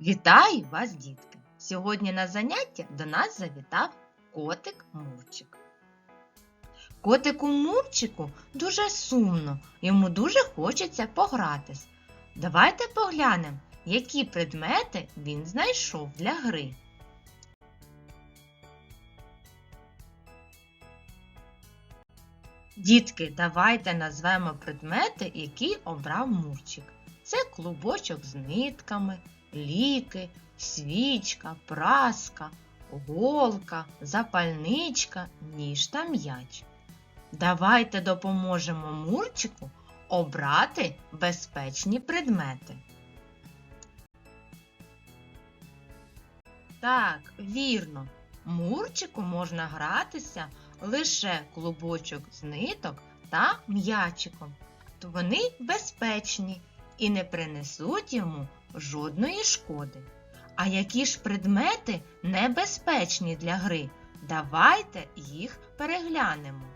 Вітаю вас, дітки! Сьогодні на заняття до нас завітав котик Мурчик. Котику Мурчику дуже сумно, йому дуже хочеться погратись. Давайте поглянемо, які предмети він знайшов для гри. Дітки, давайте назвемо предмети, які обрав Мурчик. Це клубочок з нитками, ліки, свічка, праска, голка, запальничка, ніж та м'яч. Давайте допоможемо Мурчику обрати безпечні предмети. Так, вірно, Мурчику можна гратися лише клубочок з ниток та м'ячиком. То вони безпечні і не принесуть йому жодної шкоди. А які ж предмети небезпечні для гри? Давайте їх переглянемо.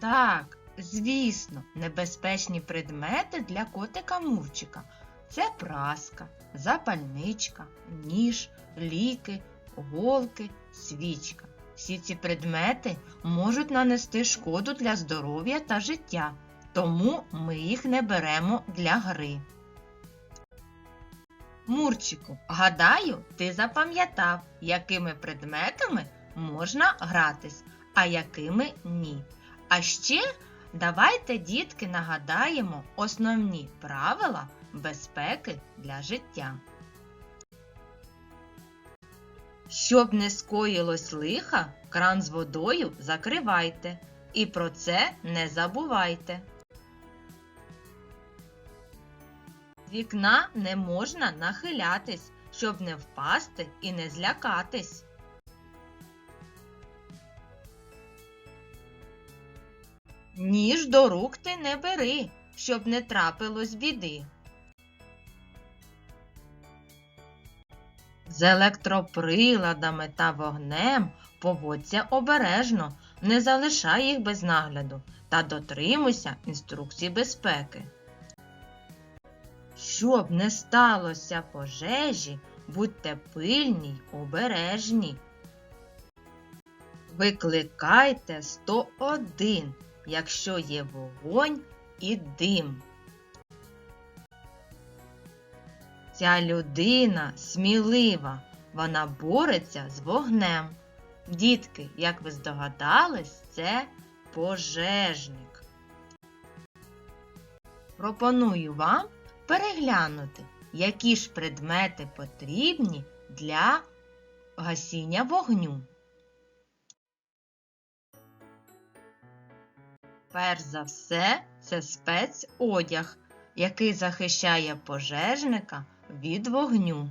Так, звісно, небезпечні предмети для котика Мурчика. Це праска, запальничка, ніж, ліки, голки, свічка. Всі ці предмети можуть нанести шкоду для здоров'я та життя, тому ми їх не беремо для гри. Мурчику, гадаю, ти запам'ятав, якими предметами можна гратись, а якими ні. А ще давайте, дітки, нагадаємо основні правила безпеки для життя. Щоб не скоїлось лиха, кран з водою закривайте. І про це не забувайте. Вікна не можна нахилятись, щоб не впасти і не злякатись. Ніж до рук ти не бери, щоб не трапилось біди. З електроприладами та вогнем поводься обережно, не залишай їх без нагляду та дотримуйся інструкцій безпеки. Щоб не сталося пожежі, будьте пильні й обережні. Викликайте 101, якщо є вогонь і дим. Ця людина смілива, вона бореться з вогнем. Дітки, як ви здогадались, це пожежник. Пропоную вам переглянути, які ж предмети потрібні для гасіння вогню. Перш за все, це спецодяг, який захищає пожежника від вогню.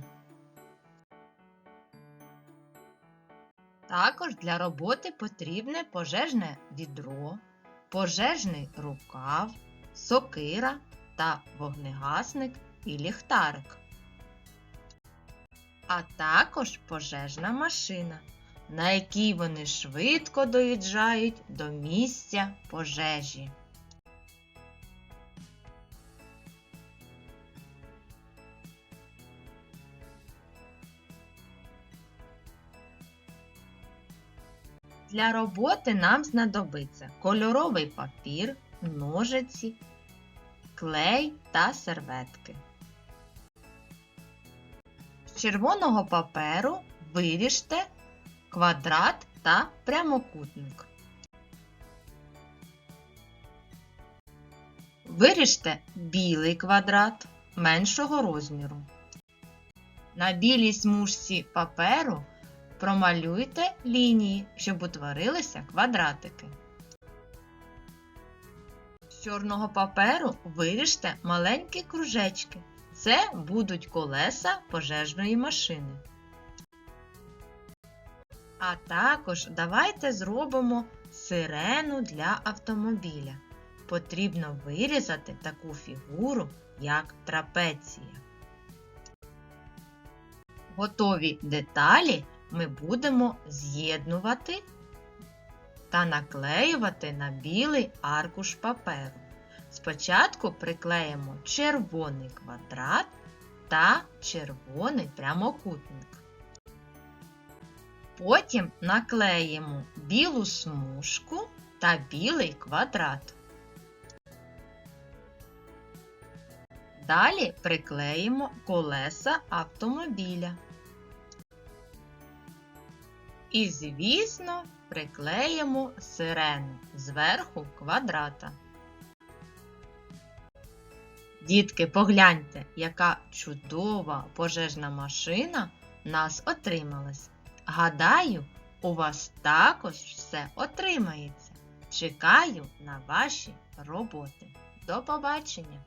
Також для роботи потрібне пожежне відро, пожежний рукав, сокира та вогнегасник і ліхтарик. А також пожежна машина, на якій вони швидко доїжджають до місця пожежі. Для роботи нам знадобиться кольоровий папір, ножиці, клей та серветки. З червоного паперу виріжте квадрат та прямокутник. Виріжте білий квадрат меншого розміру. На білій смужці паперу промалюйте лінії, щоб утворилися квадратики. З чорного паперу виріжте маленькі кружечки. Це будуть колеса пожежної машини. А також давайте зробимо сирену для автомобіля. Потрібно вирізати таку фігуру, як трапеція. Готові деталі ми будемо з'єднувати та наклеювати на білий аркуш паперу. Спочатку приклеїмо червоний квадрат та червоний прямокутник. Потім наклеїмо білу смужку та білий квадрат. Далі приклеїмо колеса автомобіля. І, звісно, приклеїмо сирену зверху квадрата. Дітки, погляньте, яка чудова пожежна машина нас отрималась. Гадаю, у вас також все отримається. Чекаю на ваші роботи. До побачення!